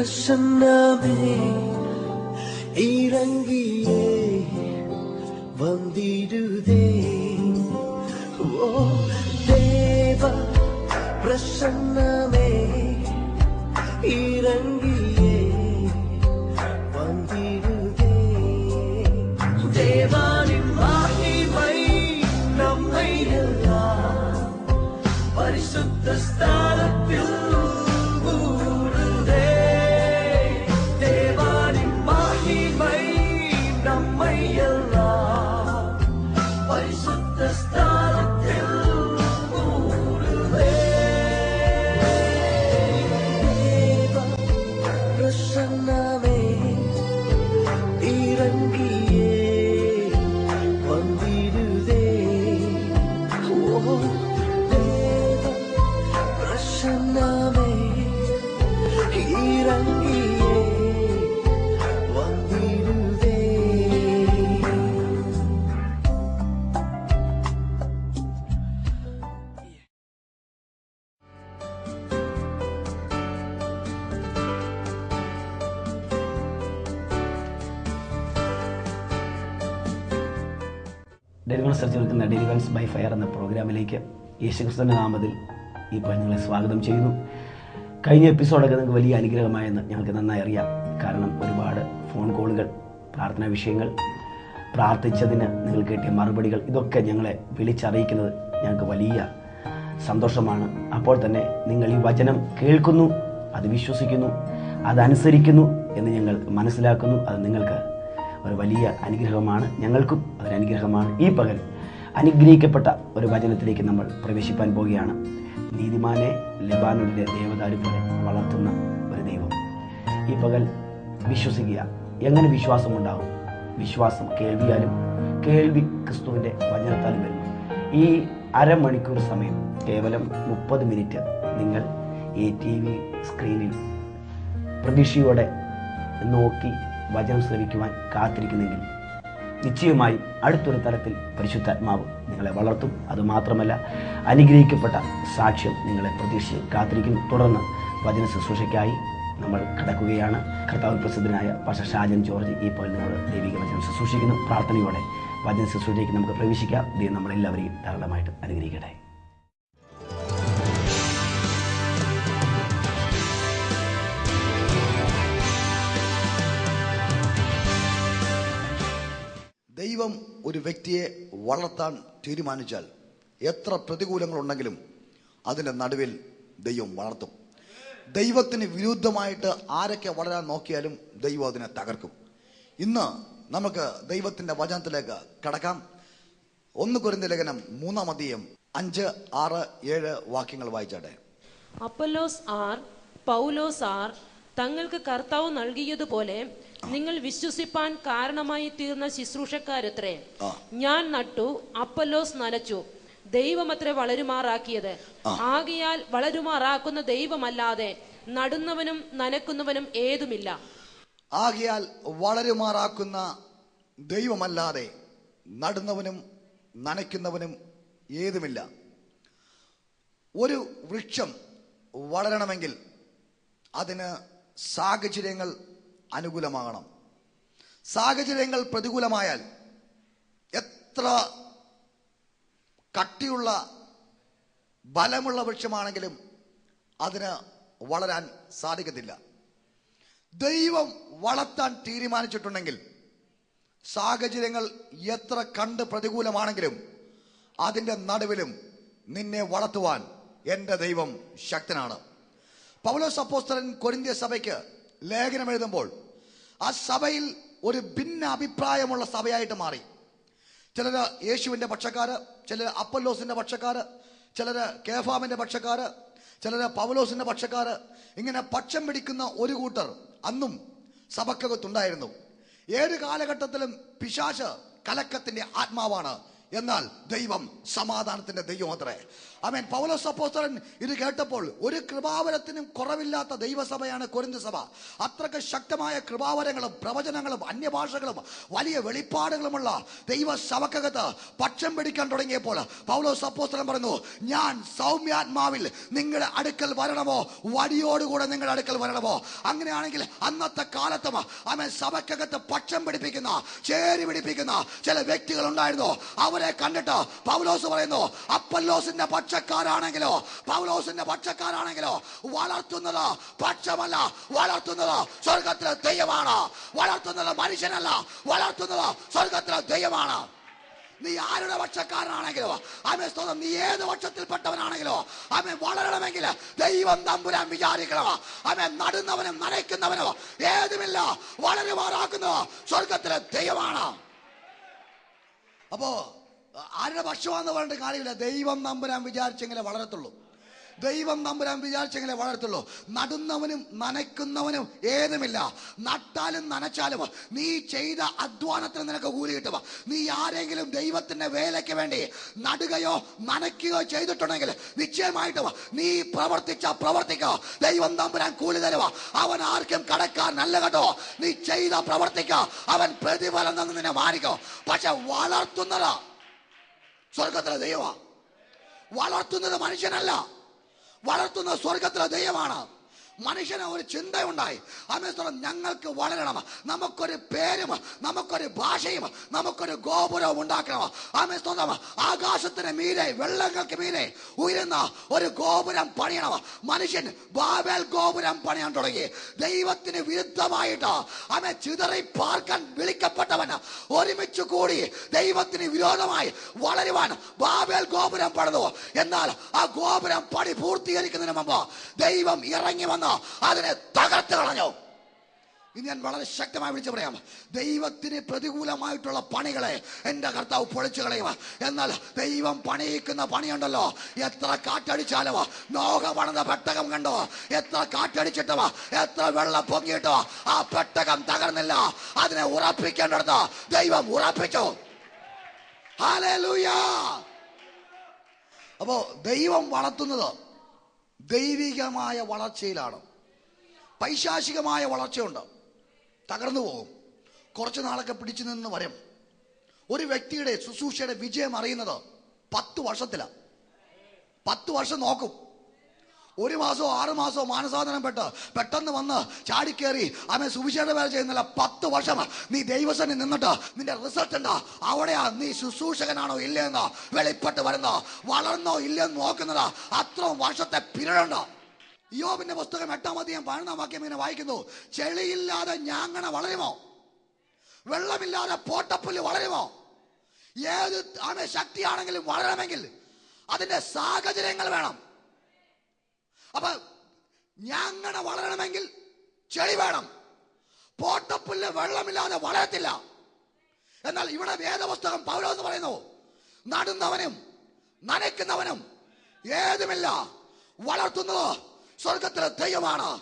பிரசன்னமே இறங்கியே வந்திடு പ്രോഗ്രാമിലേക്ക് യേശുക്രിസ്തുവിന്റെ നാമത്തിൽ ഇപ്പോൾ നിങ്ങളെ സ്വാഗതം ചെയ്യുന്നു. കഴിഞ്ഞ എപ്പിസോഡൊക്കെ നിങ്ങൾക്ക് വലിയ അനുഗ്രഹമായെന്ന് ഞങ്ങൾക്ക് നന്നായി അറിയാം. കാരണം ഒരുപാട് ഫോൺ കോളുകൾ പ്രാർത്ഥനാ വിഷയങ്ങൾ പ്രാർത്ഥിച്ചതിന് നിങ്ങൾ കിട്ടിയ മറുപടികൾ ഇതൊക്കെ ഞങ്ങളെ വിളിച്ചറിയിക്കുന്നത് ഞങ്ങൾക്ക് വലിയ സന്തോഷമാണ്. അപ്പോൾ തന്നെ നിങ്ങൾ ഈ വചനം കേൾക്കുന്നു അത് വിശ്വസിക്കുന്നു അതനുസരിക്കുന്നു എന്ന് ഞങ്ങൾ മനസ്സിലാക്കുന്നു. അത് നിങ്ങൾക്ക് ഒരു വലിയ അനുഗ്രഹമാണ്. ഞങ്ങൾക്കും അതൊരു അനുഗ്രഹമാണ് ഈ പകൽ അനുഗ്രഹിക്കപ്പെട്ട ഒരു വചനത്തിലേക്ക് നമ്മൾ പ്രവേശിപ്പാൻ പോവുകയാണ്. നീതിമാനെ ലബാനൂരിലെ ദേവതാരി പോലെ വളർത്തുന്ന ഒരു ദൈവം. ഈ പകൽ വിശ്വസിക്കുക. എങ്ങനെ വിശ്വാസം ഉണ്ടാകും വിശ്വാസം കേൾവിയാലും കേൾവി ക്രിസ്തുവിന്റെ വചനത്താലും വരുന്നു ഈ അരമണിക്കൂർ സമയം കേവലം മുപ്പത് മിനിറ്റ് നിങ്ങൾ ഈ ടി വി സ്ക്രീനിൽ പ്രതീക്ഷയോടെ നോക്കി വചനം ശ്രവിക്കുവാൻ കാത്തിരിക്കുന്നെങ്കിൽ നിശ്ചയമായും അടുത്തൊരു തലത്തിൽ പരിശുദ്ധാത്മാവ് നിങ്ങളെ വളർത്തും. അതുമാത്രമല്ല അനുഗ്രഹിക്കപ്പെട്ട സാക്ഷ്യം നിങ്ങളെ പ്രതീക്ഷിച്ച് കാത്തിരിക്കുന്നു. തുടർന്ന് വചന ശുശ്രൂഷയ്ക്കായി നമ്മൾ കടക്കുകയാണ്. കർത്താവ് പ്രസിദ്ധനായ പക്ഷ ഷാജൻ ജോർജ് ഇപ്പോൾ നിങ്ങൾ ദൈവിക വചനം ശുശ്രൂഷിക്കുന്നു. പ്രാർത്ഥനയോടെ വചന ശുശ്രൂഷയ്ക്ക് നമുക്ക് പ്രവേശിക്കാം. ദൈവം നമ്മളെല്ലാവരെയും ധാരാളമായിട്ട് അനുഗ്രഹിക്കട്ടെ. ദൈവം ഒരു വ്യക്തിയെ വളർത്താൻ തീരുമാനിച്ചാൽ എത്ര പ്രതികൂലങ്ങളുണ്ടെങ്കിലും അതിന്റെ നടുവിൽ ദൈവം വളർത്തും. ദൈവത്തിന് വിരുദ്ധമായിട്ട് ആരൊക്കെ വളരാൻ നോക്കിയാലും ദൈവം അതിനെ തകർക്കും. ഇന്ന് നമുക്ക് ദൈവത്തിന്റെ വചനത്തിലേക്ക് കടക്കാം. ഒന്ന് കുരുന്ന ലേഖനം മൂന്നാം അധികം അഞ്ച് ആറ് ഏഴ് വാക്യങ്ങൾ വായിച്ചാട്ടെ. അപ്പല്ലോസ് ആർ പൗലോസ് ആർ തങ്ങൾക്ക് കർത്താവ് നൽകിയതുപോലെ നിങ്ങൾ വിശ്വസിപ്പാൻ കാരണമായി തീർന്ന ശുശ്രൂഷക്കാരത്രേ. ഞാൻ നട്ടു അപ്പല്ലോസ് നനച്ചു. ദൈവമത്രേ വളരുമാറാക്കിയത്. ആകയാൽ വളരുമാറാക്കുന്ന ദൈവമല്ലാതെ നടുന്നവനും നനക്കുന്നവനും ഏതുമില്ല. ആകയാൽ വളരുമാറാക്കുന്ന ദൈവമല്ലാതെ നടുന്നവനും നനയ്ക്കുന്നവനും ഏതുമില്ല. ഒരു വൃക്ഷം വളരണമെങ്കിൽ അതിന് സാഹചര്യങ്ങൾ അനുകൂലമാകണം. സാഹചര്യങ്ങൾ പ്രതികൂലമായാൽ എത്ര കട്ടിയുള്ള ബലമുള്ള വൃക്ഷമാണെങ്കിലും അതിന് വളരാൻ സാധിക്കത്തില്ല. ദൈവം വളർത്താൻ തീരുമാനിച്ചിട്ടുണ്ടെങ്കിൽ സാഹചര്യങ്ങൾ എത്ര കണ്ട് പ്രതികൂലമാണെങ്കിലും അതിന്റെ നടുവിലും നിന്നെ വളർത്തുവാൻ എന്റെ ദൈവം ശക്തനാണ്. പൗലോസ് അപ്പോസ്തലൻ കൊരിന്ത്യ സഭയ്ക്ക് ലേഖനം എഴുതുമ്പോൾ ആ സഭയിൽ ഒരു ഭിന്ന അഭിപ്രായമുള്ള സഭയായിട്ട് മാറി. ചിലർ യേശുവിന്റെ പക്ഷക്കാര് ചിലർ അപ്പല്ലോസിന്റെ പക്ഷക്കാര് ചിലർ കേഫാമിന്റെ പക്ഷക്കാര് ചിലർ പവലോസിന്റെ പക്ഷക്കാര്. ഇങ്ങനെ പക്ഷം പിടിക്കുന്ന ഒരു കൂട്ടർ അന്നും സഭക്കകത്തുണ്ടായിരുന്നു. ഏത് കാലഘട്ടത്തിലും പിശാച് കലക്കത്തിന്റെ ആത്മാവാണ്. എന്നാൽ ദൈവം സമാധാനത്തിന്റെ ദൈവം അത്രേ. അമേൻ പൗലോസ് അപ്പോസ്തലൻ ഇത് കേട്ടപ്പോൾ ഒരു കൃപാവരത്തിനും കുറവില്ലാത്ത ദൈവസഭയാണ് കൊരിന്ത് സഭ. അത്രയ്ക്ക് ശക്തമായ കൃപാവരങ്ങളും പ്രവചനങ്ങളും അന്യഭാഷകളും വലിയ വെളിപ്പാടുകളുമുള്ള ദൈവസഭക്കകത്ത് പക്ഷം പിടിക്കാൻ തുടങ്ങിയപ്പോൾ പൗലോസ് അപ്പോസ്തലൻ പറഞ്ഞു ഞാൻ സൗമ്യാത്മാവിൽ നിങ്ങളുടെ അടുക്കൽ വരണമോ? വടിയോടുകൂടെ നിങ്ങളുടെ അടുക്കൽ വരണമോ? അങ്ങനെയാണെങ്കിൽ അന്നത്തെ കാലത്തും അമേൻ സഭക്കകത്ത് പക്ഷം പിടിപ്പിക്കുന്ന ചേരി പിടിപ്പിക്കുന്ന ചില വ്യക്തികൾ ഉണ്ടായിരുന്നു. അവരെ കണ്ടിട്ട് പൗലോസ് പറയുന്നു അപ്പല്ലോസിന്റെ പക്ഷക്കാരാണെങ്കിലോ പൗലോസിന്റെ പക്ഷക്കാരാണെങ്കിലോ വളർത്തുന്നത് പക്ഷമല്ല വളർത്തുന്നത് സ്വർഗത്തിലെ ദൈവമാണ്. വളർത്തുന്നത് മനുഷ്യനല്ല. വളർത്തുന്നത് സ്വർഗത്തിലെ ദൈവമാണ്. നീ ആരുടെ പക്ഷക്കാരനാണെങ്കിലോ ആമേ സ്വന്തം നീ ഏത് പക്ഷത്തിൽപ്പെട്ടവനാണെങ്കിലോ ആമേ വളരണമെങ്കിൽ ദൈവം തമ്പുരാൻ വിചാരിക്കണോ. ആമേ നടുന്നവനും നനയ്ക്കുന്നവനോ ഏതുമില്ല വളരുമാറാക്കുന്നോ സ്വർഗത്തിലെ ദൈവമാണ്. അപ്പോ ആരുടെ പക്ഷമാണെന്ന് പറഞ്ഞിട്ട് കാര്യമില്ല. ദൈവം നമ്പുരാൻ വിചാരിച്ചെങ്കിലേ വളരത്തുള്ളൂ. ദൈവം നമ്പുരാൻ വിചാരിച്ചെങ്കിലേ വളരത്തുള്ളൂ. നടുന്നവനും നനയ്ക്കുന്നവനും ഏതുമില്ല. നട്ടാലും നനച്ചാലും നീ ചെയ്ത അധ്വാനത്തിന് നിനക്ക് കൂലി കിട്ടുമോ നീ ആരെങ്കിലും ദൈവത്തിന്റെ വേലയ്ക്ക് വേണ്ടി നടുകയോ നനയ്ക്കുകയോ ചെയ്തിട്ടുണ്ടെങ്കിൽ നിശ്ചയമായിട്ടും നീ പ്രവർത്തിച്ച പ്രവർത്തിക്കോ ദൈവം നമ്പുരാൻ കൂലി തരുക. അവൻ ആർക്കും കടക്കാരനല്ല കേട്ടോ. നീ ചെയ്ത പ്രവർത്തിക്കോ അവൻ പ്രതിഫലം തന്നെ നിന്നെ മാനിക്കോ. പക്ഷെ വളർത്തുന്നത് സ്വർഗത്തിലെ ദൈവ. വളർത്തുന്നത് മനുഷ്യനല്ല. വളർത്തുന്നത് സ്വർഗത്തിലെ ദൈവമാണ്. മനുഷ്യന് ഒരു ചിന്തയുണ്ടായി. അമേസ്വരം ഞങ്ങൾക്ക് വളരണം. നമുക്കൊരു പേരും നമുക്കൊരു ഭാഷയും നമുക്കൊരു ഗോപുരവും ഉണ്ടാക്കണം. അമേസ്വരം ആകാശത്തിന് മീരെ വെള്ളങ്ങൾക്ക് മീരെ ഉയരുന്ന ഒരു ഗോപുരം പണിയണം. മനുഷ്യൻ ബാബേൽ ഗോപുരം പണിയാൻ തുടങ്ങി. ദൈവത്തിന് വിരുദ്ധമായിട്ട് അവൻ ചിതറി പാർക്കാൻ വിളിക്കപ്പെട്ടവൻ ഒരുമിച്ച് കൂടി ദൈവത്തിന് വിരോധമായി വളരുവാൻ ബാബേൽ ഗോപുരം പണിതു. എന്നാൽ ആ ഗോപുരം പണി പൂർത്തീകരിക്കുന്നതിന് മുമ്പ് ദൈവം ഇറങ്ങി വന്ന് അതിനെ തകർത്ത് കളഞ്ഞു. ഇനി ഞാൻ വളരെ ശക്തമായി വിളിച്ചു പറയാം. ദൈവത്തിന് പ്രതികൂലമായിട്ടുള്ള പണികളെ എന്റെ കർത്താവ് പൊളിച്ചു കളയുക എന്നാൽ ദൈവം പണിയിക്കുന്ന പണിയുണ്ടല്ലോ. എത്ര കാറ്റടിച്ചാലോ നോക പണിത പെട്ടകം കണ്ടോ? എത്ര കാറ്റടിച്ചിട്ടോ എത്ര വെള്ളം പൊങ്ങിയിട്ടോ ആ പെട്ടകം തകർന്നില്ല. അതിനെ ഉറപ്പിക്കേണ്ടടുത്ത് ദൈവം ഉറപ്പിച്ചു. അപ്പോ ദൈവം വളർത്തുന്നത് ദൈവികമായ വളർച്ചയിലാണ്. പൈശാചികമായ വളർച്ചയുണ്ട്. തകർന്നു പോകും. കുറച്ച് നാളൊക്കെ പിടിച്ചു നിന്ന് വരും. ഒരു വ്യക്തിയുടെ ശുശ്രൂഷയുടെ വിജയം അറിയുന്നത് പത്ത് വർഷത്തിലാണ് പത്ത് വർഷം നോക്കും. ഒരു മാസമോ ആറ് മാസമോ മാനസാധനം പെട്ട് പെട്ടെന്ന് വന്ന് ചാടിക്കേറി അവൻ സുവിശേഷ വേല ചെയ്യുന്നില്ല പത്ത് വർഷം നീ ദൈവസനെ നിന്നിട്ട് നിന്റെ റിസൾട്ട് എന്താ? അവിടെയാ നീ ശുശ്രൂഷകനാണോ ഇല്ലയെന്ന് വെളിപ്പെട്ട് വരുന്ന? വളർന്നോ ഇല്ലെന്ന് നോക്കുന്നത്. അത്ര വർഷത്തെ പിരടുണ്ടോ യോബിന്റെ പുസ്തകം എട്ടാം അധികം വാക്യം ഇങ്ങനെ വായിക്കുന്നു. ചെളിയില്ലാതെ ഞാങ്ങണ വളരുമോ? വെള്ളമില്ലാതെ പോട്ടപ്പുല്ല് വളരുമോ? ഏത് ആണ് ശക്തിയാണെങ്കിലും വളരണമെങ്കിൽ അതിന്റെ സാഹചര്യങ്ങൾ വേണം. അപ്പൊ ഞാങ്ങണ വളരണമെങ്കിൽ ചെളി വേണം. പോട്ടപ്പുല്ല് വെള്ളമില്ലാതെ വളരത്തില്ല. എന്നാൽ ഇവിടെ വേദപുസ്തകം പൗലോസ് പറയുന്നു നടുന്നവനും നനയ്ക്കുന്നവനും ഏതുമില്ല വളർത്തുന്നത് സ്വർഗത്തിലെ ദൈവമാണ്.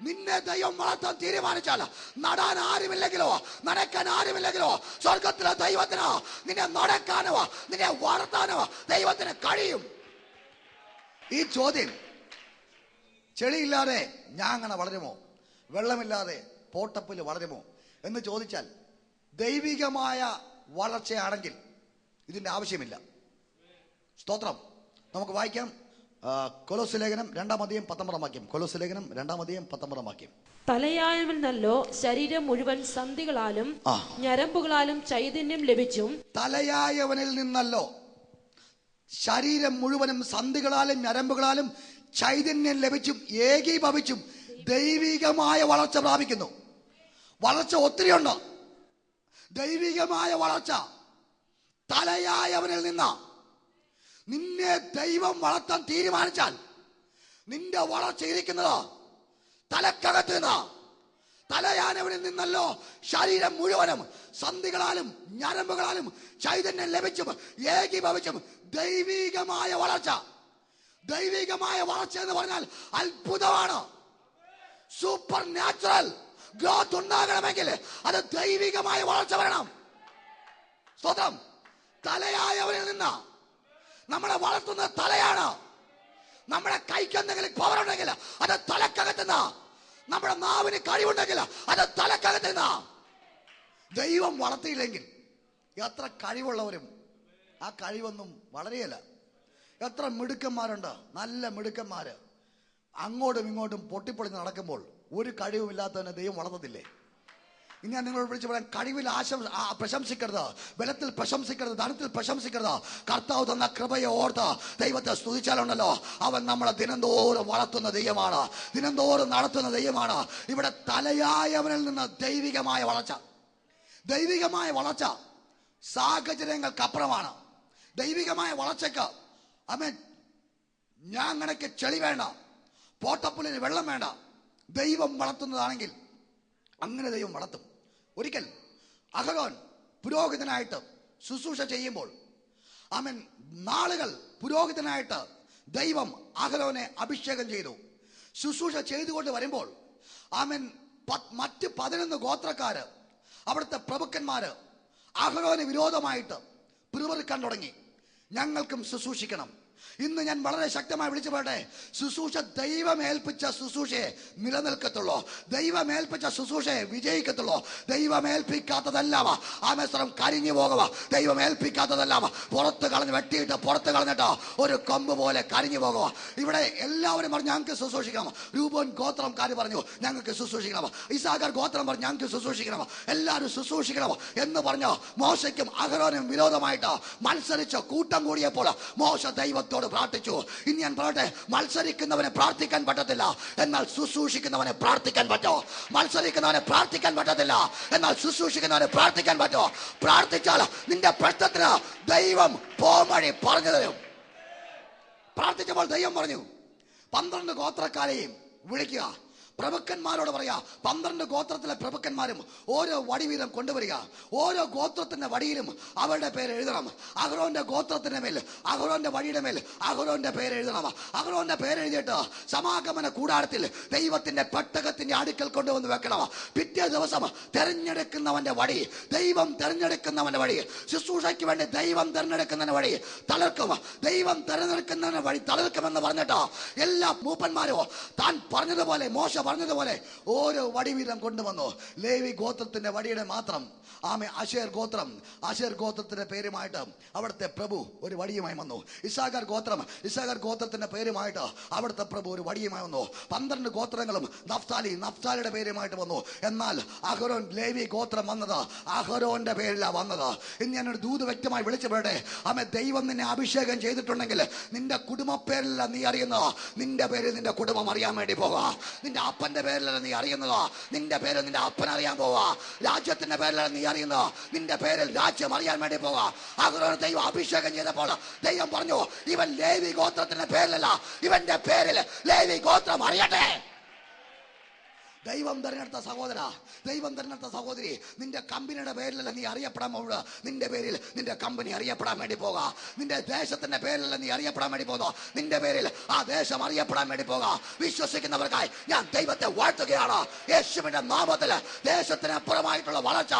നിന്നെ ദൈവം വളർത്താൻ തീരുമാനിച്ചാൽ നടാൻ ആരുമില്ലെങ്കിലോ നനയ്ക്കാൻ ആരുമില്ലെങ്കിലോ സ്വർഗത്തിലെ ദൈവത്തിന് നിന്നെ നടക്കാനോ നിന്നെ വളർത്താനോ ദൈവത്തിന് കഴിയും. ഈ ചോദ്യം ചെളിയില്ലാതെ ഞാങ്ങണ വളരുമോ? വെള്ളമില്ലാതെ പോട്ടപ്പിൽ വളരുമോ? എന്ന് ചോദിച്ചാൽ ദൈവികമായ വളർച്ചയാണെങ്കിൽ ഇതിന്റെ ആവശ്യമില്ല. സ്തോത്രം. നമുക്ക് വായിക്കാം. കൊലോസുലേഖനം കൊലോസ് ലേഖനം രണ്ടാം അധികം പത്തൊമ്പതാം വാക്യം. കൊലോസ് ലേഖനം രണ്ടാം അധികം പത്തൊമ്പതാം വാക്യം. തലയായവനല്ലോ ശരീരം മുഴുവൻ സന്ധികളാലും ഞരമ്പുകളാലും ചൈതന്യം ലഭിച്ചും തലയായവനിൽ നിന്നല്ലോ ശരീരം മുഴുവനും സന്ധികളാലും ഞരമ്പുകളാലും ചൈതന്യം ലഭിച്ചും ഏകീഭവിച്ചും ദൈവികമായ വളർച്ച പ്രാപിക്കുന്നു. വളർച്ച ഒത്തിരിയുണ്ട്. ദൈവികമായ വളർച്ച തലയായവനിൽ നിന്ന്. നിന്നെ ദൈവം വളർത്താൻ തീരുമാനിച്ചാൽ നിന്റെ വളർച്ച ഇരിക്കുന്നത് തലക്കകത്ത് നിന്ന്. തലയാനവനിൽ നിന്നല്ലോ ശരീരം മുഴുവനും സന്ധികളാലും ഞരമ്പുകളാലും ചൈതന്യം ലഭിച്ചും ഏകീഭവിച്ചും ദൈവികമായ വളർച്ച ദൈവികമായ വളർച്ച എന്ന് പറഞ്ഞാൽ അത്ഭുതമാണ്. സൂപ്പർ നാച്ചുറൽ ഗ്രോത്ത് ഉണ്ടാകണമെങ്കിൽ അത് ദൈവികമായ വളർച്ച വരണം. സ്വതം. തലയായവരിൽ നിന്ന് നമ്മളെ വളർത്തുന്ന തലയാണ്. നമ്മുടെ കൈക്ക് എന്തെങ്കിലും പവർ ഉണ്ടെങ്കിൽ അത് തലക്കകത്തുന്ന നമ്മുടെ നാവിന് കഴിവുണ്ടെങ്കിൽ അത് തലക്കകത്തുന്ന ദൈവം വളർത്തിയില്ലെങ്കിൽ എത്ര കഴിവുള്ളവരും ആ കഴിവൊന്നും വളരെയല്ല. എത്ര മിടുക്കന്മാരുണ്ട്? നല്ല മിടുക്കന്മാര്. അങ്ങോട്ടും ഇങ്ങോട്ടും പൊട്ടിപ്പൊളിഞ്ഞ് നടക്കുമ്പോൾ ഒരു കഴിവുമില്ലാത്തവനെ ദൈവം വളർന്നതില്ലേ ഇനി ഞാൻ നിങ്ങളോട് വിളിച്ചു പറയാൻ കഴിവിൽ ആശം പ്രശംസിക്കരുത്. ബലത്തിൽ പ്രശംസിക്കരുത് ധനത്തിൽ പ്രശംസിക്കരുത്. കർത്താവ് തന്ന കൃപയെ ഓർത്ത് ദൈവത്തെ സ്തുതിച്ചാലുണ്ടല്ലോ. അവൻ നമ്മളെ ദിനംതോറും വളർത്തുന്ന ദൈവമാണ്. ദിനംതോറും നടത്തുന്ന ദൈവമാണ്. ഇവിടെ തലയായവനിൽ നിന്ന് ദൈവികമായ വളർച്ച. ദൈവികമായ വളർച്ച സാഹചര്യങ്ങൾക്കപ്പുറമാണ് ദൈവികമായ വളർച്ചയ്ക്ക് അമേൻ. അങ്ങനെയൊക്കെ ചെളി വേണ്ട. പോട്ടപ്പുലിന് വെള്ളം വേണ്ട. ദൈവം വളർത്തുന്നതാണെങ്കിൽ അങ്ങനെ ദൈവം വളർത്തും. ഒരിക്കൽ അഹരോൻ പുരോഹിതനായിട്ട് ശുശ്രൂഷ ചെയ്യുമ്പോൾ അവൻ നാളുകൾ പുരോഹിതനായിട്ട് ദൈവം അഹരോനെ അഭിഷേകം ചെയ്തു. ശുശ്രൂഷ ചെയ്തുകൊണ്ട് വരുമ്പോൾ പത്ത് മറ്റ് പതിനൊന്ന് ഗോത്രക്കാര് അവിടുത്തെ പ്രഭുക്കന്മാര് അഹരോന് വിരോധമായിട്ട് പിറുപിറുക്കാൻ തുടങ്ങി. ഞങ്ങൾക്കും ശുശ്രൂഷിക്കണം. ഇന്ന് ഞാൻ വളരെ ശക്തമായി വിളിച്ചു പോട്ടെ ശുശ്രൂഷ ദൈവമേൽപ്പിച്ച ശുശ്രൂഷയെ നിലനിൽക്കത്തുള്ളൂ. ദൈവമേൽപ്പിച്ച ശുശ്രൂഷയെ വിജയിക്കത്തുള്ളൂ. ദൈവമേൽപ്പിക്കാത്തതല്ലാവ ആമേശ്വരം കരിഞ്ഞു പോകുക ദൈവമേൽപ്പിക്കാത്തതല്ലാവ പുറത്ത് കളഞ്ഞ് വെട്ടിയിട്ട് പുറത്ത് കളഞ്ഞിട്ടോ ഒരു കൊമ്പ് പോലെ കരിഞ്ഞു പോകുക ഇവിടെ എല്ലാവരും പറഞ്ഞു ഞങ്ങൾക്ക് ശുശ്രൂഷിക്കണം. രൂപൻ ഗോത്രം കാര്യം പറഞ്ഞു ഞങ്ങൾക്ക് ശുശ്രൂഷിക്കണം. ഇസാഗർ ഗോത്രം പറഞ്ഞു ഞങ്ങൾക്ക് ശുശ്രൂഷിക്കണം. എല്ലാവരും ശുശ്രൂഷിക്കണം എന്ന് പറഞ്ഞോ മോശയ്ക്കും അഹരോനും വിരോധമായിട്ടോ മത്സരിച്ച കൂട്ടം കൂടിയപ്പോൾ മോശ ദൈവത്തോട് പ്രാർത്ഥിച്ചു. ഇനി ഞാൻ പറയട്ടെ മത്സരിക്കുന്നവനെ പ്രാർത്ഥിക്കാൻ പറ്റത്തില്ല. എന്നാൽ ശുശ്രൂഷിക്കുന്നവനെ പ്രാർത്ഥിക്കാൻ പറ്റോ? മത്സരിക്കുന്നവനെ പ്രാർത്ഥിക്കാൻ പറ്റത്തില്ല. എന്നാൽ ശുശ്രൂഷിക്കുന്നവനെ പ്രാർത്ഥിക്കാൻ പറ്റോ? പ്രാർത്ഥിച്ചാൽ നിന്റെ പ്രശ്നത്തിന് ദൈവം പോമഴി പറഞ്ഞു തരും. പ്രാർത്ഥിച്ചപ്പോൾ ദൈവം പറഞ്ഞു പന്ത്രണ്ട് ഗോത്രക്കാരെയും വിളിക്കുക. പ്രഭുക്കന്മാരോട് പറയാ പന്ത്രണ്ട് ഗോത്രത്തിലെ പ്രഭുക്കന്മാരും ഓരോ വടി വീതം കൊണ്ടുവരിക. ഓരോ ഗോത്രത്തിന്റെ വടിയിലും അവരുടെ പേര് എഴുതണം. അഹ്റോന്റെ ഗോത്രത്തിന്റെ മേൽ അഹ്റോന്റെ വഴിയുടെ മേൽ അഹ്റോന്റെ പേര് എഴുതണം. അഹ്റോന്റെ പേര് എഴുതിയിട്ട് സമാഗമന കൂടാരത്തിൽ ദൈവത്തിന്റെ പെട്ടകത്തിന്റെ അടുക്കൽ കൊണ്ടുവന്ന് വെക്കണം. പിറ്റേ ദിവസം തെരഞ്ഞെടുക്കുന്നവന്റെ വടി ദൈവം തെരഞ്ഞെടുക്കുന്നവന്റെ വഴി ശുശ്രൂഷയ്ക്ക് വേണ്ടി ദൈവം തെരഞ്ഞെടുക്കുന്നതിന് വഴി തളർക്കും. ദൈവം തെരഞ്ഞെടുക്കുന്നതിന് വഴി തളർക്കുമെന്ന് പറഞ്ഞിട്ട് എല്ലാ മൂപ്പന്മാരോ താൻ പറഞ്ഞതുപോലെ മോശ പറഞ്ഞതുപോലെ ഓരോ വടി വീതം കൊണ്ടുവന്നു. ലേവി ഗോത്രത്തിന്റെ വടിയുടെ മാത്രം. ആമെ അഷേർ ഗോത്രം. അഷേർ ഗോത്രത്തിന്റെ പേരുമായിട്ട് അവിടുത്തെ പ്രഭു ഒരു വടിയുമായി വന്നു. ഇസാഗർ ഗോത്രം. ഇസാഗർ ഗോത്രത്തിന്റെ പേരുമായിട്ട് അവിടുത്തെ പ്രഭു ഒരു വടിയുമായി വന്നു. പന്ത്രണ്ട് ഗോത്രങ്ങളും നഫ്താലി നഫ്താലിയുടെ പേരുമായിട്ട് വന്നു. എന്നാൽ അഹരോൻ ലേവി ഗോത്രം വന്നത് അഹരോന്റെ പേരിലാണ് വന്നത്. ഇനി ഞാനൊരു ദൂത് വ്യക്തമായി വിളിച്ചു പറയട്ടെ. ആമേ ദൈവം നിന്നെ അഭിഷേകം ചെയ്തിട്ടുണ്ടെങ്കിൽ നിന്റെ കുടുംബ പേരിലല്ല നീ അറിയുന്നത്. നിന്റെ പേര് നിന്റെ കുടുംബം അറിയാൻ വേണ്ടി പോവാ നിന്റെ അപ്പന്റെ പേരിലല്ല നീ അറിയുന്നത്. നിന്റെ പേര് നിന്റെ അപ്പൻ അറിയാൻ പോവാ. രാജ്യത്തിന്റെ പേരിലാണ് നീ അറിയുന്നത്. നിന്റെ പേരിൽ രാജ്യം അറിയാൻ വേണ്ടി പോവാ. അഹരോൻ ദൈവം അഭിഷേകം ചെയ്തപ്പോൾ ദൈവം പറഞ്ഞു ഇവൻ ലേവി ഗോത്രത്തിന്റെ പേരിലല്ല. ഇവന്റെ പേരിൽ ലേവി ഗോത്രം അറിയട്ടെ. ദൈവം തിരഞ്ഞെടുത്ത സഹോദര ദൈവം തിരഞ്ഞെടുത്ത സഹോദരി നിന്റെ കമ്പനിയുടെ പേരിലല്ല നീ അറിയപ്പെടാൻ പോകുക നിന്റെ പേരിൽ നിന്റെ കമ്പനി അറിയപ്പെടാൻ വേണ്ടി പോകാ നിന്റെ ദേശത്തിന്റെ പേരിലല്ല നീ അറിയപ്പെടാൻ വേണ്ടി പോകുക നിന്റെ പേരിൽ ആ ദേശം അറിയപ്പെടാൻ വേണ്ടി പോകാ വിശ്വസിക്കുന്നവർക്കായി ഞാൻ ദൈവത്തെ വാഴ്ത്തുകയാണ്. യേശുവിന്റെ നാമത്തിൽ ദേശത്തിന് അപ്പുറമായിട്ടുള്ള വളർച്ച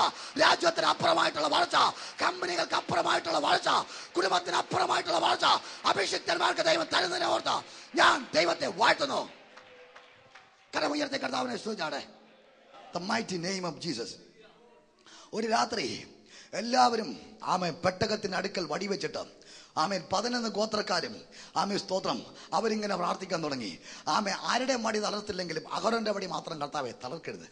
രാജ്യത്തിന് അപ്പുറമായിട്ടുള്ള വളർച്ച കമ്പനികൾക്ക് അപ്പുറമായിട്ടുള്ള വളർച്ച കുടുംബത്തിന് അപ്പുറമായിട്ടുള്ള വളർച്ച അഭിഷിക്തന്മാർക്ക് ദൈവം തരുന്നതിനെ ഓർത്ത് ഞാൻ ദൈവത്തെ വാഴ്ത്തുന്നു. കരമുയർത്തി കർത്താവിനെ സ്തുതിച്ചാടെ. The mighty name of Jesus ഒരു രാത്രി എല്ലാവരും ആമ പെട്ടകത്തിന് അടുക്കൽ വടിവെച്ചിട്ട് ആമേൻ പതിനൊന്ന് ഗോത്രക്കാരും ആമേ സ്തോത്രം അവരിങ്ങനെ പ്രാർത്ഥിക്കാൻ തുടങ്ങി. ആമേ ആരുടെ മടി തളർത്തില്ലെങ്കിലും അഹറന്റെ മടി മാത്രം കർത്താവെ തളർക്കരുത്.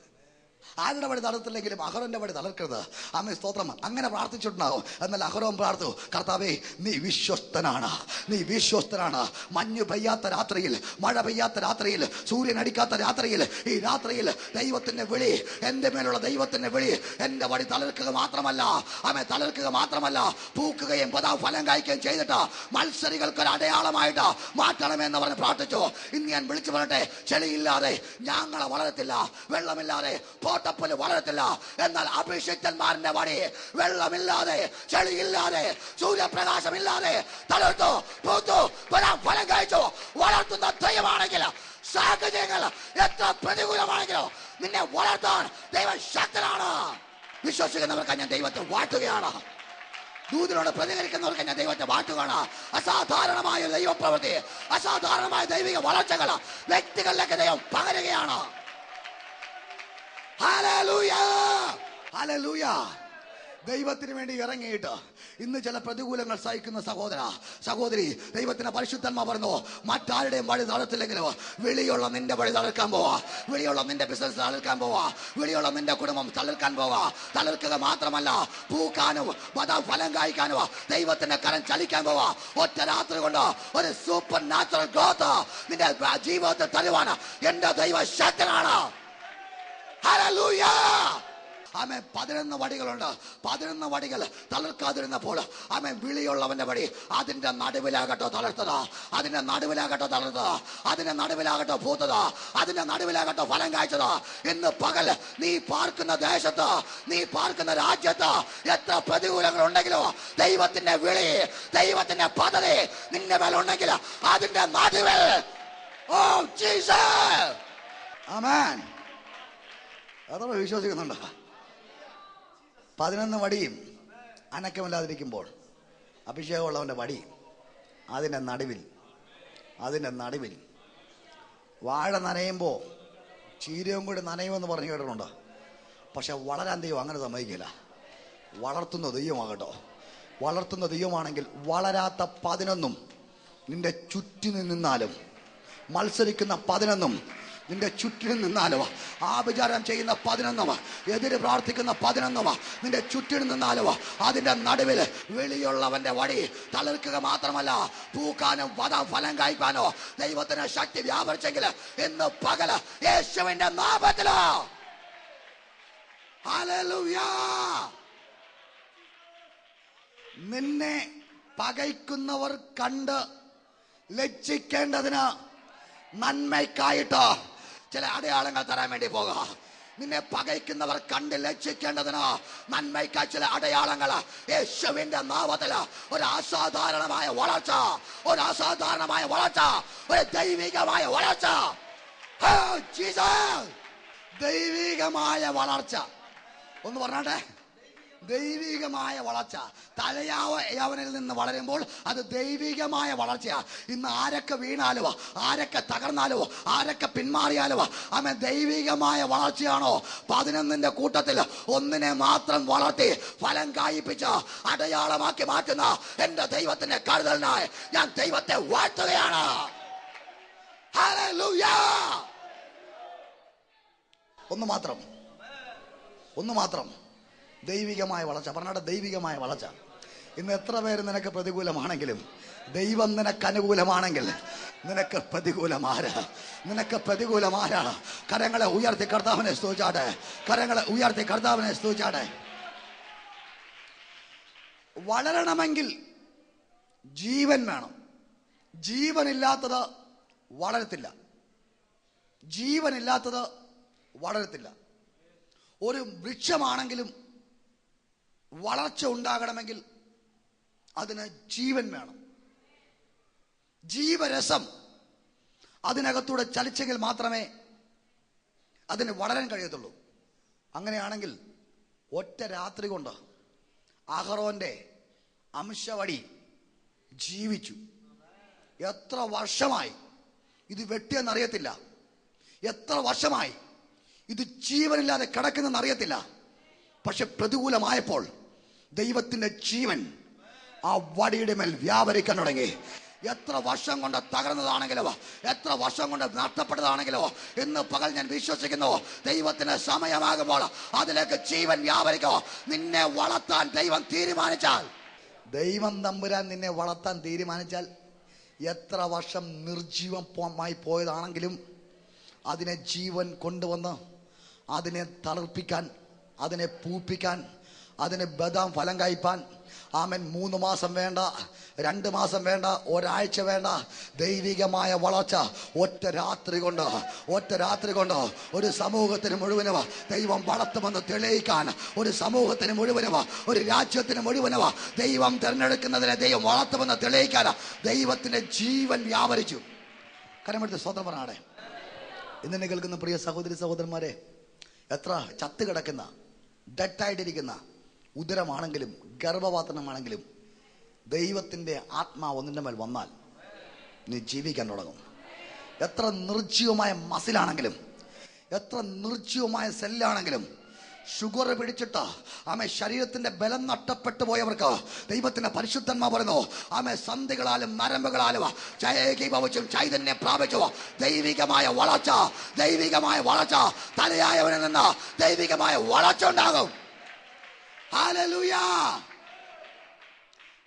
ആരുടെ വഴി തളർത്തില്ലെങ്കിലും അഹറോന്റെ വഴി തളർക്കരുത് അമ്മ സ്തോത്രം. അങ്ങനെ പ്രാർത്ഥിച്ചിട്ടുണ്ടാവും. എന്നാൽ അഹറോം പ്രാർത്ഥു കർത്താവേ നീ വിശ്വസ്തനാണ്. നീ വിശ്വസ്തനാണ്. മഞ്ഞ് പെയ്യാത്ത രാത്രിയിൽ മഴ പെയ്യാത്ത രാത്രിയിൽ സൂര്യൻ അടിക്കാത്ത രാത്രിയിൽ ഈ രാത്രിയിൽ ദൈവത്തിന്റെ വിളി എന്റെ മേലുള്ള ദൈവത്തിന്റെ വിളി എന്റെ വഴി തളർക്കുക മാത്രമല്ല. അമ്മ തളർക്കുക മാത്രമല്ല. പൂക്കുകയും പതാ ഫലം കായ്ക്കുകയും ചെയ്തിട്ട് മത്സരികൾക്ക് ഒരു അടയാളമായിട്ട് മാറ്റണമെന്ന് പറഞ്ഞ് പ്രാർത്ഥിച്ചു. ഇന്ന് ഞാൻ വിളിച്ചു പറയട്ടെ ചെളിയില്ലാതെ ഞങ്ങളെ വളരത്തില്ല വെള്ളമില്ലാതെ പോട്ടപ്പൽ വളരത്തില്ല. എന്നാൽ അഭിഷിക്തന്മാരുടെ വടി വെള്ളമില്ലാതെ ചെളിയില്ലാതെ സൂര്യപ്രകാശമില്ലാതെ തളർത്തു പൂത്തു ഫലം കഴിച്ചു. വളർത്തുന്ന ദൈവമാണെങ്കിൽ സാഹചര്യങ്ങൾ എത്ര പ്രതികൂലമാണെങ്കിലോ നിന്നെ വളർത്താൻ ദൈവം ശക്തനാണ്. വിശ്വസിക്കുന്നവർക്ക് ഞാൻ ദൈവത്തെ വാട്ടുകയാണ് ദൂതിനോട് പ്രതികരിക്കുന്നവർക്ക് ഞാൻ ദൈവത്തെ വാട്ടുകയാണ് അസാധാരണമായ ദൈവപ്രവൃത്തി അസാധാരണമായ ദൈവിക വളർച്ചകൾ വ്യക്തികളിലേക്ക് ദൈവം പകരുകയാണ്. ദൈവത്തിന് വേണ്ടി ഇറങ്ങിയിട്ട് ഇന്ന് ചില പ്രതികൂലങ്ങൾ സഹിക്കുന്ന സഹോദര സഹോദരി ദൈവത്തിന്റെ പരിശുദ്ധന്മാർ പറഞ്ഞു മറ്റാരുടെയും വഴി തളർത്തില്ലെങ്കിലും വിളിയുള്ള നിന്റെ വഴി തളർക്കാൻ പോവാ. വിളിയുള്ള നിന്റെ ബിസിനസ് തളർക്കാൻ പോവാ. വിളിയുള്ള നിന്റെ കുടുംബം തളർക്കാൻ പോവാ. തളർക്കുക മാത്രമല്ല പൂക്കാനും പദം ഫലം കായ്ക്കാനും ദൈവത്തിന്റെ കരം ചലിക്കാൻ പോവാ. ഒറ്റ രാത്രി കൊണ്ട് ഒരു സൂപ്പർ നാച്ചുറൽ ഗ്രോത്ത് നിന്റെ ജീവിതത്തിൽ തരുവാണ് എന്റെ ദൈവ ശക്തനാണ് ഹല്ലേലൂയ ആമേ പതിനൊന്ന് വടികളുണ്ട്. പതിനൊന്ന് വടികൾ തളർക്കാതിരുന്നപ്പോൾ ആമേ വിളിയുള്ളവന്റെ വടി അതിന്റെ നടുവിലാകട്ടോ തളർത്തത്. അതിന്റെ നടുവിലാകട്ടോ തളർത്തത്. അതിന്റെ നടുവിലാകട്ടോ പൂത്തത്. അതിന്റെ നടുവിലാകട്ടോ ഫലം കായ്ച്ചത്. ഇന്ന് പകൽ നീ പാർക്കുന്ന ദേശത്ത് നീ പാർക്കുന്ന രാജ്യത്ത് എത്ര പ്രതികൂലങ്ങൾ ഉണ്ടെങ്കിലോ ദൈവത്തിന്റെ വിളി ദൈവത്തിന്റെ പദ്ധതി നിന്റെ മേലുണ്ടെങ്കിൽ അതിന്റെ നടുവിൽ. ഓ ജീസസ് ആമേൻ അത്ര വിശ്വസിക്കുന്നുണ്ടോ? പതിനൊന്ന് വടിയും അനക്കമില്ലാതിരിക്കുമ്പോൾ അഭിഷേകമുള്ളവന്റെ വടി അതിന്റെ നടുവിൽ അതിന്റെ നടുവിൽ. വാഴ നനയുമ്പോൾ ചീരയും കൂടി നനയുമെന്ന് പറഞ്ഞു കേട്ടിട്ടുണ്ടോ? പക്ഷെ വളരാൻ ദൈവം അങ്ങനെ സമ്മതിക്കില്ല. വളർത്തുന്ന ദൈവമാകട്ടോ. വളർത്തുന്ന ദൈവമാണെങ്കിൽ വളരാത്ത പതിനൊന്നും നിന്റെ ചുറ്റിനു നിന്നാലും മത്സരിക്കുന്ന പതിനൊന്നും നിന്റെ ചുറ്റിനും നിന്നാലോ ആഭിചാരം ചെയ്യുന്ന പതിനൊന്നവ എതിര് പ്രാർത്ഥിക്കുന്ന പതിനൊന്നവ നിന്റെ ചുറ്റിനും നിന്നാലോ അതിന്റെ നടുവിൽ വെളിയുള്ളവന്റെ വടി. തളിർക്കുക മാത്രമല്ല പൂക്കാനും വധ ഫലം കായ്ക്കാനോ. ദൈവത്തിന് ശക്തി വ്യാപരിച്ചെങ്കിൽ ഇന്ന് പകൽ യേശുവിന്റെ നാമത്തിലോ. നിന്നെ പകയ്ക്കുന്നവർ കണ്ട് ലജ്ജിക്കേണ്ടതിന് നന്മയ്ക്കായിട്ട് ചില അടയാളങ്ങൾ തരാൻ വേണ്ടി പോകുക നിന്നെ പകയ്ക്കുന്നവർ കണ്ട് ലക്ഷിക്കേണ്ടതിന് നന്മയ്ക്ക ചില അടയാളങ്ങൾ യേശുവിന്റെ നാമത്തിൽ ഒരു അസാധാരണമായ വളർച്ച. ഒരു അസാധാരണമായ വളർച്ച. ഒരു ദൈവികമായ വളർച്ച! ദൈവികമായ വളർച്ച. ഒന്ന് പറഞ്ഞാട്ടെ? ദൈവികമായ വളർച്ച. തലയാവ യവനിൽ നിന്ന് വളരുമ്പോൾ അത് ദൈവികമായ വളർച്ചയാണ് ഇന്ന് ആരൊക്കെ വീണാലോ ആരൊക്കെ തകർന്നാലോ ആരൊക്കെ പിന്മാറിയാലോ അവൻ ദൈവികമായ വളർച്ചയാണോ? പതിനൊന്നിന്റെ കൂട്ടത്തിൽ ഒന്നിനെ മാത്രം വളർത്തി ഫലം കായിപ്പിച്ച് അടയാളമാക്കി മാറ്റുന്ന എന്റെ ദൈവത്തിന്റെ കരുതലിനായി ഞാൻ ദൈവത്തെ വാഴ്ത്തുകയാണ്! ഒന്ന് മാത്രം. ഒന്ന് മാത്രം. ദൈവികമായ വളർച്ച. പറഞ്ഞാട്ടെ ദൈവികമായ വളർച്ച. ഇന്ന് എത്ര പേര് നിനക്ക് പ്രതികൂലമാണെങ്കിലും ദൈവം നിനക്ക് അനുകൂലമാണെങ്കിൽ നിനക്ക് പ്രതികൂലമാരാ. നിനക്ക് പ്രതികൂലമാരാ. കരങ്ങളെ ഉയർത്തി കർത്താവിനെ സ്തുതിച്ചാട്ടെ. കരങ്ങളെ ഉയർത്തി കർത്താവിനെ സ്തുതിച്ചാട്ടെ. വളരണമെങ്കിൽ ജീവൻ വേണം. ജീവനില്ലാത്തത് വളരത്തില്ല. ജീവനില്ലാത്തത് വളരത്തില്ല. ഒരു വൃക്ഷമാണെങ്കിലും വളർച്ച ഉണ്ടാകണമെങ്കിൽ അതിന് ജീവൻ വേണം. ജീവരസം അതിനകത്തൂടെ ചലിച്ചെങ്കിൽ മാത്രമേ അതിന് വളരാൻ കഴിയത്തുള്ളൂ. അങ്ങനെയാണെങ്കിൽ ഒറ്റ രാത്രി കൊണ്ട് അഹറോന്റെ അംശവടി ജീവിച്ചു. എത്ര വർഷമായി ഇത് വെട്ടിയെന്നറിയത്തില്ല. എത്ര വർഷമായി ഇത് ജീവനില്ലാതെ കിടക്കുന്നെന്ന് അറിയത്തില്ല പക്ഷെ പ്രതികൂലമായപ്പോൾ ദൈവത്തിന്റെ ജീവൻ ആ വടിയുടെ മേൽ വ്യാപരിക്കാൻ തുടങ്ങി. എത്ര വർഷം കൊണ്ട് തകർന്നതാണെങ്കിലോ എത്ര വർഷം കൊണ്ട് നഷ്ടപ്പെട്ടതാണെങ്കിലോ ഇന്ന് പകൽ ഞാൻ വിശ്വസിക്കുന്നു ദൈവത്തിന് സമയമാകുമ്പോൾ അതിലേക്ക് ജീവൻ വ്യാപരിക്കോ. നിന്നെ വളർത്താൻ ദൈവം തീരുമാനിച്ചാൽ. ദൈവം തമ്പുരാൻ നിന്നെ വളർത്താൻ തീരുമാനിച്ചാൽ എത്ര വർഷം നിർജീവമായി പോയതാണെങ്കിലും അതിനെ ജീവൻ കൊണ്ടുവന്ന് അതിനെ തളർപ്പിക്കാൻ അതിനെ പൂപ്പിക്കാൻ അതിന് ബദാം ഫലം കായ്പാൻ ആമൻ മൂന്ന് മാസം വേണ്ട രണ്ട് മാസം വേണ്ട ഒരാഴ്ച വേണ്ട. ദൈവികമായ വളർച്ച ഒറ്റ രാത്രി കൊണ്ട് ഒറ്റ രാത്രി കൊണ്ട് ഒരു സമൂഹത്തിന് മുഴുവനവ ദൈവം വളർത്തുമെന്ന് തെളിയിക്കാൻ ഒരു സമൂഹത്തിന് മുഴുവനവ ഒരു രാജ്യത്തിന് മുഴുവനവ ദൈവം തിരഞ്ഞെടുക്കുന്നതിനെ ദൈവം വളർത്തുമെന്ന് തെളിയിക്കാൻ ദൈവത്തിന്റെ ജീവൻ വ്യാപരിച്ചു. കരമെടുത്ത് സ്വതന്ത്രനാടെ ഇന്നെ കേൾക്കുന്ന പ്രിയ സഹോദരി സഹോദരന്മാരെ എത്ര ചത്ത് കിടക്കുന്ന ഡെറ്റായിട്ടിരിക്കുന്ന ഉദരമാണെങ്കിലും ഗർഭപാത്രമാണെങ്കിലും ദൈവത്തിന്റെ ആത്മാവ് ഒന്നിന്റെ മേൽ വന്നാൽ നീ ജീവിക്കാൻ തുടങ്ങും. എത്ര നിർജീവമായ മസിലാണെങ്കിലും എത്ര നിർജീവമായ സെല്ലാണെങ്കിലും ഷുഗർ പിടിച്ചിട്ട് ആമെ ശരീരത്തിന്റെ ബലം നഷ്ടപ്പെട്ടു പോയവർക്ക് ദൈവത്തിന്റെ പരിശുദ്ധന്മാർ പറയുന്നു ആമെ സന്ധികളാലും നരമ്പുകളാലും ജയകീഭവിച്ചും ചൈതന്യം പ്രാപിച്ചു. ദൈവികമായ വളർച്ച ദൈവികമായ വളർച്ച തലയായവനിൽ നിന്ന് ദൈവികമായ വളർച്ച ഉണ്ടാകും.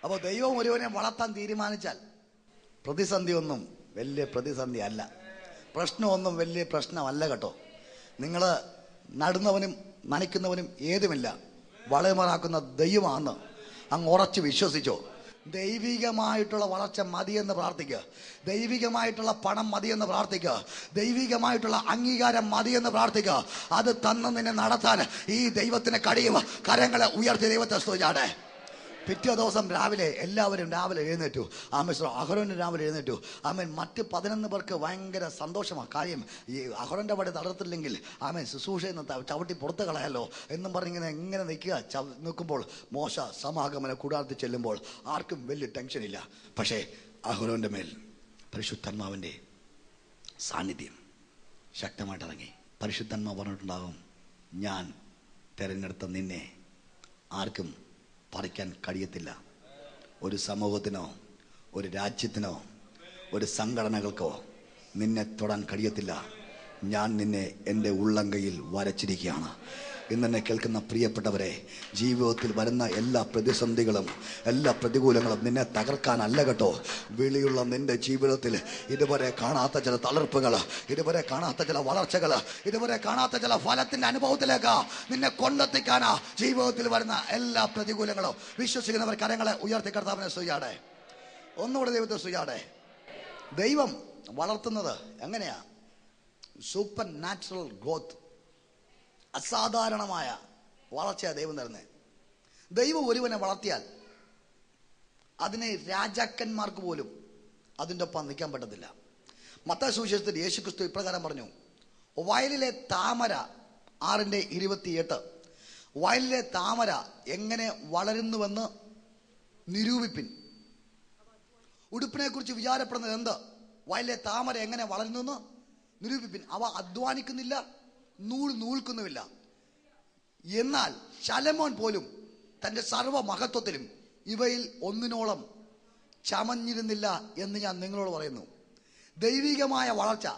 അപ്പോൾ ദൈവം ഒരുവനെ വളർത്താൻ തീരുമാനിച്ചാൽ പ്രതിസന്ധി ഒന്നും വലിയ പ്രതിസന്ധി അല്ല. പ്രശ്നമൊന്നും വലിയ പ്രശ്നമല്ല കേട്ടോ. നിങ്ങൾ നടുന്നവനും നനയ്ക്കുന്നവനും ഏതുമില്ല. വളമറാക്കുന്ന ദൈവമാണെന്ന് അങ്ങ് ഉറച്ച് വിശ്വസിച്ചോ. ദൈവികമായിട്ടുള്ള വളർച്ച മതിയെന്ന് പ്രാർത്ഥിക്കുക. ദൈവികമായിട്ടുള്ള പണം മതിയെന്ന് പ്രാർത്ഥിക്കുക. ദൈവികമായിട്ടുള്ള അംഗീകാരം മതിയെന്ന് പ്രാർത്ഥിക്കുക. അത് തന്ന് നിന്നെ നടത്താൻ ഈ ദൈവത്തിന് കഴിയും കരങ്ങളെ ഉയർത്തി ദൈവത്തെ സ്തുതിച്ചാട്ടെ. പിറ്റേ ദിവസം രാവിലെ എല്ലാവരും രാവിലെ എഴുന്നേറ്റു. ആമേശ്വര അഹരോന് രാവിലെ എഴുന്നേറ്റു. ആമൻ മറ്റ് പതിനൊന്ന് പേർക്ക് ഭയങ്കര സന്തോഷമാണ്. കാര്യം ഈ അഹ്റോന്റെ പടി തളർത്തില്ലെങ്കിൽ ആമൻ ശുശ്രൂഷയിൽ നിന്ന് ചവിട്ടി പുറത്ത് കളയാലോ എന്നും പറഞ്ഞിങ്ങനെ എങ്ങനെ നിൽക്കുക. ചവ- നിൽക്കുമ്പോൾ മോശ സമാഗമന കൂടാരത്തിൽ ചെല്ലുമ്പോൾ ആർക്കും വലിയ ടെൻഷനില്ല പക്ഷേ അഹ്റോന്റെ മേൽ പരിശുദ്ധന്മാവിന്റെ സാന്നിധ്യം ശക്തമായിട്ട് ഇറങ്ങി പരിശുദ്ധന്മാ പറഞ്ഞിട്ടുണ്ടാകും ഞാൻ തിരഞ്ഞെടുത്ത നിന്നെ ആർക്കും പറിക്കാൻ കഴിയത്തില്ല. ഒരു സമൂഹത്തിനോ ഒരു രാജ്യത്തിനോ ഒരു സംഘടനകൾക്കോ നിന്നെ തൊടാൻ കഴിയത്തില്ല. ഞാൻ നിന്നെ എന്റെ ഉള്ളങ്കയിൽ വരച്ചിരിക്കുകയാണ്. ഇന്നെന്നെ കേൾക്കുന്ന പ്രിയപ്പെട്ടവരെ ജീവിതത്തിൽ വരുന്ന എല്ലാ പ്രതിസന്ധികളും എല്ലാ പ്രതികൂലങ്ങളും നിന്നെ തകർക്കാനല്ല കേട്ടോ. വിളിയുള്ള നിന്റെ ജീവിതത്തിൽ ഇതുവരെ കാണാത്ത ചില തളർപ്പുകൾ ഇതുവരെ കാണാത്ത ചില വളർച്ചകൾ ഇതുവരെ കാണാത്ത ചില ഫലത്തിന്റെ അനുഭവത്തിലേക്ക് നിന്നെ കൊണ്ടെത്തിക്കാനാ ജീവിതത്തിൽ വരുന്ന എല്ലാ പ്രതികൂലങ്ങളും. വിശ്വസിക്കുന്നവർ കരങ്ങളെ ഉയർത്തി കർത്താവിനെ സുയാടെ ഒന്നുകൂടെ ദൈവത്തെ സുയാടെ ദൈവം വളർത്തുന്നത് എങ്ങനെയാ? സൂപ്പർ നാച്ചുറൽ ഗ്രോത്ത് അസാധാരണമായ വളർച്ചയാണ് ദൈവം തരുന്നത് ദൈവം ഒരുവനെ വളർത്തിയാൽ അതിനെ രാജാക്കന്മാർക്ക് പോലും അതിന്റെ ഒപ്പം നിൽക്കാൻ പറ്റത്തില്ല. മത്ത സുവിശേഷത്തിൽ യേശു ക്രിസ്തു ഇപ്രകാരം പറഞ്ഞു വയലിലെ താമര ആറിന്റെ ഇരുപത്തിയെട്ട് വയലിലെ താമര എങ്ങനെ വളരുന്നുവെന്ന് നിരൂപിപ്പിൻ. ഉടുപ്പിനെ കുറിച്ച് വിചാരപ്പെടുന്നത് എന്ത്? വയലിലെ താമര എങ്ങനെ വളരുന്നു നിരൂപിപ്പിൻ. അവ അധ്വാനിക്കുന്നില്ല നൂൽ നൂൽക്കുന്നുമില്ല. എന്നാൽ ശലമോൻ പോലും തന്റെ സർവ മഹത്വത്തിലും ഇവയിൽ ഒന്നിനോളം ചമഞ്ഞിരുന്നില്ല എന്ന് ഞാൻ നിങ്ങളോട് പറയുന്നു. ദൈവികമായ വളർച്ച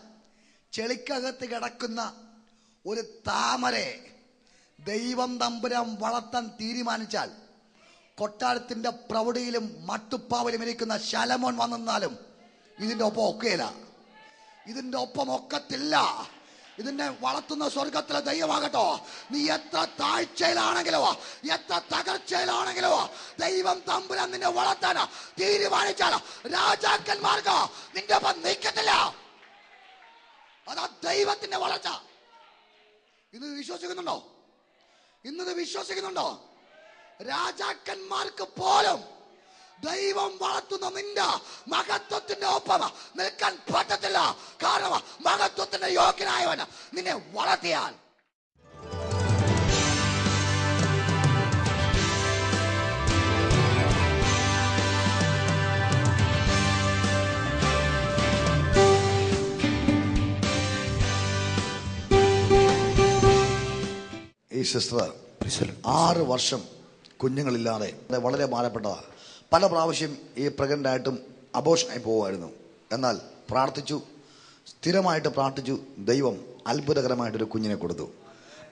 ചെളിക്കകത്ത് കിടക്കുന്ന ഒരു താമരെ ദൈവം തമ്പുരാൻ വളർത്താൻ തീരുമാനിച്ചാൽ കൊട്ടാരത്തിന്റെ പ്രൗഢിയിലും മട്ടുപ്പാവിലും ഇരിക്കുന്ന ശലമോൻ വന്നെന്നാലും ഇതിന്റെ ഒപ്പം ഒക്കെയില്ല. ഇതിന്റെ ഒപ്പം ഒക്കത്തില്ല. ഇതിനെ വളർത്തുന്ന സ്വർഗത്തിലെ ദൈവമാകട്ടോ. നീ എത്ര താഴ്ചയിലാണെങ്കിലോ എത്ര തകർച്ചയിലാണെങ്കിലോ ദൈവം തമ്പുരാൻ നിന്നെ വളർത്താൻ തീരുമാനിച്ചാൽ രാജാക്കന്മാർക്ക് നിന്റെ ഒപ്പം നീക്കത്തില്ല അതാ ദൈവത്തിന്റെ വളർച്ച. ഇന്ന് വിശ്വസിക്കുന്നുണ്ടോ? ഇന്നത് വിശ്വസിക്കുന്നുണ്ടോ? രാജാക്കന്മാർക്ക് പോലും ദൈവം വളർത്തുന്ന നിന്റെ മഹത്വത്തിന്റെ ഒപ്പം നിൽക്കാൻ പറ്റത്തില്ല. കാരണം മഹത്വത്തിന്റെ യോഗ്യനായവൻ നിന്നെ വളർത്തിയാൽ. ഈ സിസ്റ്റർ ആറ് വർഷം കുഞ്ഞുങ്ങളില്ലാതെ വളരെ ഭാരപ്പെട്ടതാണ് പല പ്രാവശ്യം ഈ പ്രഗ്നന്റായിട്ടും അബോഷനായി പോകുമായിരുന്നു എന്നാൽ പ്രാർത്ഥിച്ചു സ്ഥിരമായിട്ട് പ്രാർത്ഥിച്ചു ദൈവം അത്ഭുതകരമായിട്ടൊരു കുഞ്ഞിനെ കൊടുത്തു.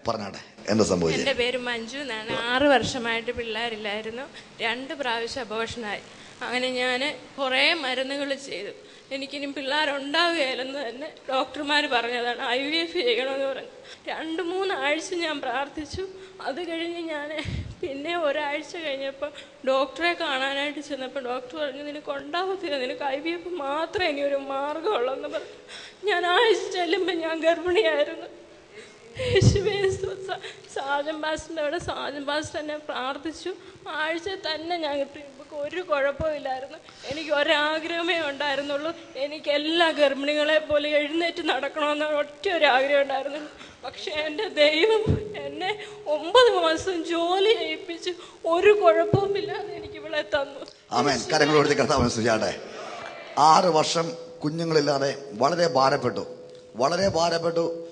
പറഞ്ഞാട്ടെ എന്താ സംഭവിച്ചത്? എന്റെ പേര് മഞ്ജു എന്നാണ്. ആറ് വർഷമായിട്ട് പിള്ളേരില്ലായിരുന്നു. രണ്ട് പ്രാവശ്യം അബോഷനായി. അങ്ങനെ ഞാൻ കുറേ മരുന്നുകൾ ചെയ്തു. എനിക്കിനി പിള്ളേരുണ്ടാവുകയില്ലെന്ന് തന്നെ ഡോക്ടർമാർ പറഞ്ഞതാണ്. ഐ വി എഫ് ചെയ്യണമെന്ന് പറഞ്ഞു. രണ്ട് മൂന്ന് ആഴ്ച ഞാൻ പ്രാർത്ഥിച്ചു. അത് കഴിഞ്ഞ് ഞാൻ പിന്നെ ഒരാഴ്ച കഴിഞ്ഞപ്പോൾ ഡോക്ടറെ കാണാനായിട്ട് ചെന്നപ്പോൾ ഡോക്ടർ പറഞ്ഞു നിനക്ക് ഉണ്ടാവത്തില്ല നിനക്ക് ഐ വി എഫ് മാത്രമേ ഇനി ഒരു മാർഗമുള്ളൂ എന്ന് പറഞ്ഞു. ഞാൻ ആഴ്ച ചെല്ലുമ്പോൾ ഞാൻ ഗർഭിണിയായിരുന്നു. യേശുവേ. സാജൻ പാസ്റ്ററിന്റെ അവിടെ സാജൻ പാസ്റ്റർ എന്നെ പ്രാർത്ഥിച്ചു. ആഴ്ച തന്നെ ഞാൻ കിട്ടി ഒരു കുഴപ്പമില്ലായിരുന്നു എനിക്ക് ഒരാഗ്രഹമേ ഉണ്ടായിരുന്നുള്ളൂ. എനിക്ക് എല്ലാ ഗർഭിണികളെ പോലെ എഴുന്നേറ്റ് നടക്കണമെന്ന് ഒറ്റ ഒരു ആഗ്രഹം ഉണ്ടായിരുന്നു. പക്ഷെ എന്റെ ദൈവം എന്നെ ഒമ്പത് മാസം ജോലി ചെയ്യിപ്പിച്ച് ഒരു കുഴപ്പവുമില്ലാതെ എനിക്ക് ഇവിടെ തന്നു. ആമേൻ. കരങ്ങളോട് കർത്താവ് സുജാട്ടെ ആറ് വർഷം കുഞ്ഞുങ്ങളില്ലാതെ വളരെ ഭാരപ്പെട്ടു. വളരെ ഭാരപ്പെട്ടു.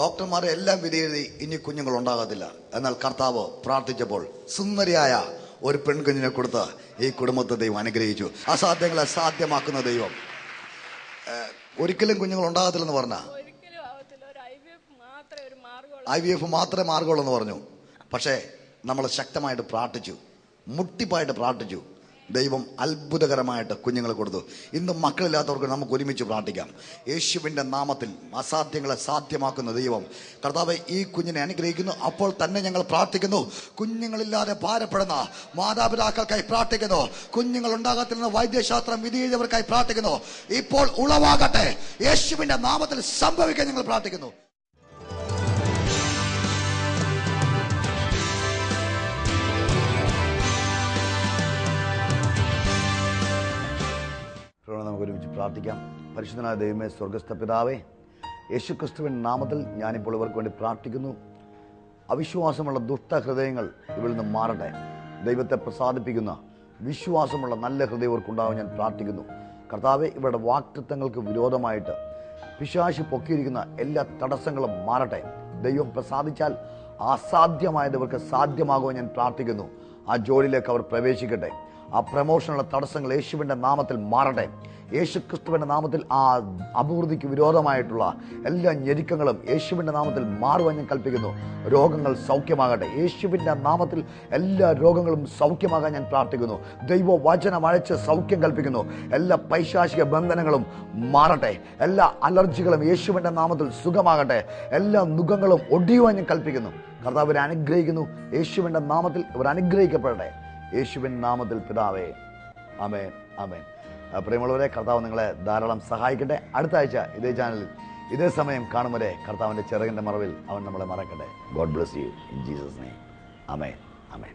ഡോക്ടർമാരെ എല്ലാം വിധിയെഴുതി ഇനി കുഞ്ഞുങ്ങൾ ഉണ്ടാകത്തില്ല. എന്നാൽ കർത്താവ് പ്രാർത്ഥിച്ചപ്പോൾ സുന്ദരിയായ ഒരു പെൺകുഞ്ഞിനെ കൊടുത്ത് ഈ കുടുംബത്തെ ദൈവം അനുഗ്രഹിച്ചു. അസാധ്യങ്ങളെ സാധ്യമാക്കുന്ന ദൈവം. ഒരിക്കലും കുഞ്ഞുങ്ങൾ ഉണ്ടാകത്തില്ലെന്ന് പറഞ്ഞ? ഐ വി എഫ് മാത്രമേ മാർഗമുള്ളൂ എന്ന് പറഞ്ഞു. പക്ഷേ നമ്മൾ ശക്തമായിട്ട് പ്രാർത്ഥിച്ചു. മുട്ടിപ്പായിട്ട് പ്രാർത്ഥിച്ചു. ദൈവം അത്ഭുതകരമായിട്ട് കുഞ്ഞുങ്ങൾ കൊടുത്തു. ഇന്ന് മക്കളില്ലാത്തവർക്ക് നമുക്ക് ഒരുമിച്ച് പ്രാർത്ഥിക്കാം. യേശുവിന്റെ നാമത്തിൽ അസാധ്യങ്ങളെ സാധ്യമാക്കുന്ന ദൈവം കർത്താവ് ഈ കുഞ്ഞിനെ അനുഗ്രഹിക്കുന്നു. അപ്പോൾ തന്നെ ഞങ്ങൾ പ്രാർത്ഥിക്കുന്നു. കുഞ്ഞുങ്ങളില്ലാതെ ഭാരപ്പെടുന്ന മാതാപിതാക്കൾക്കായി പ്രാർത്ഥിക്കുന്നു. കുഞ്ഞുങ്ങൾ ഉണ്ടാകത്തില്ലെന്ന് വൈദ്യശാസ്ത്രം വിധി ചെയ്തവർക്കായി പ്രാർത്ഥിക്കുന്നു. ഇപ്പോൾ ഉളവാകട്ടെ. യേശുവിന്റെ നാമത്തിൽ സംഭവിക്കാൻ ഞങ്ങൾ പ്രാർത്ഥിക്കുന്നു. തുടർന്ന് നമുക്ക് ഒരുമിച്ച് പ്രാർത്ഥിക്കാം. പരിശുദ്ധനായ ദൈവമേ സ്വർഗസ്ഥ പിതാവേ യേശുക്രിസ്തുവിൻ നാമത്തിൽ ഞാനിപ്പോൾ ഇവർക്ക് വേണ്ടി പ്രാർത്ഥിക്കുന്നു. അവിശ്വാസമുള്ള ദുഷ്ടഹൃദയങ്ങൾ ഇവിൽ നിന്ന് മാറട്ടെ. ദൈവത്തെ പ്രസാദിപ്പിക്കുന്ന വിശ്വാസമുള്ള നല്ല ഹൃദയം ഇവർക്കുണ്ടാവാൻ ഞാൻ പ്രാർത്ഥിക്കുന്നു. കർത്താവെ ഇവരുടെ വാക്തത്വങ്ങൾക്ക് വിരോധമായിട്ട് പിശാശി പൊക്കിയിരിക്കുന്ന എല്ലാ തടസ്സങ്ങളും മാറട്ടെ. ദൈവം പ്രസാദിച്ചാൽ അസാധ്യമായത് ഇവർക്ക് സാധ്യമാകുമെന്ന് ഞാൻ പ്രാർത്ഥിക്കുന്നു. ആ ജോലിയിലേക്ക് അവർ പ്രവേശിക്കട്ടെ. ആ പ്രമോഷനുള്ള തടസ്സങ്ങൾ യേശുവിന്റെ നാമത്തിൽ മാറട്ടെ. യേശു ക്രിസ്തുവിന്റെ നാമത്തിൽ ആ അഭിവൃദ്ധിക്ക് വിരോധമായിട്ടുള്ള എല്ലാ ഞെരുക്കങ്ങളും യേശുവിന്റെ നാമത്തിൽ മാറുവാൻ ഞാൻ കൽപ്പിക്കുന്നു. രോഗങ്ങൾ സൗഖ്യമാകട്ടെ. യേശുവിന്റെ നാമത്തിൽ എല്ലാ രോഗങ്ങളും സൗഖ്യമാകാൻ ഞാൻ പ്രാർത്ഥിക്കുന്നു. ദൈവ വചനം സൗഖ്യം കൽപ്പിക്കുന്നു. എല്ലാ പൈശാചിക ബന്ധനങ്ങളും മാറട്ടെ. എല്ലാ അലർജികളും യേശുവിന്റെ നാമത്തിൽ സുഖമാകട്ടെ. എല്ലാ മുഖങ്ങളും ഒടിയുവാൻ ഞാൻ കൽപ്പിക്കുന്നു. കർത്താവ് അനുഗ്രഹിക്കുന്നു. യേശുവിന്റെ നാമത്തിൽ ഇവർ അനുഗ്രഹിക്കപ്പെടട്ടെ. യേശുവിൻ നാമത്തിൽ പിതാവേ. അമേൻ അമേൻ പ്രിയമുള്ളവരെ കർത്താവ് നിങ്ങളെ ധാരാളം സഹായിക്കട്ടെ. അടുത്ത ആഴ്ച ഇതേ ചാനലിൽ ഇതേ സമയം കാണും വരെ കർത്താവിന്റെ ചിറകിന്റെ മറവിൽ അവൻ നമ്മളെ മറക്കട്ടെ. God bless you in Jesus name amen amen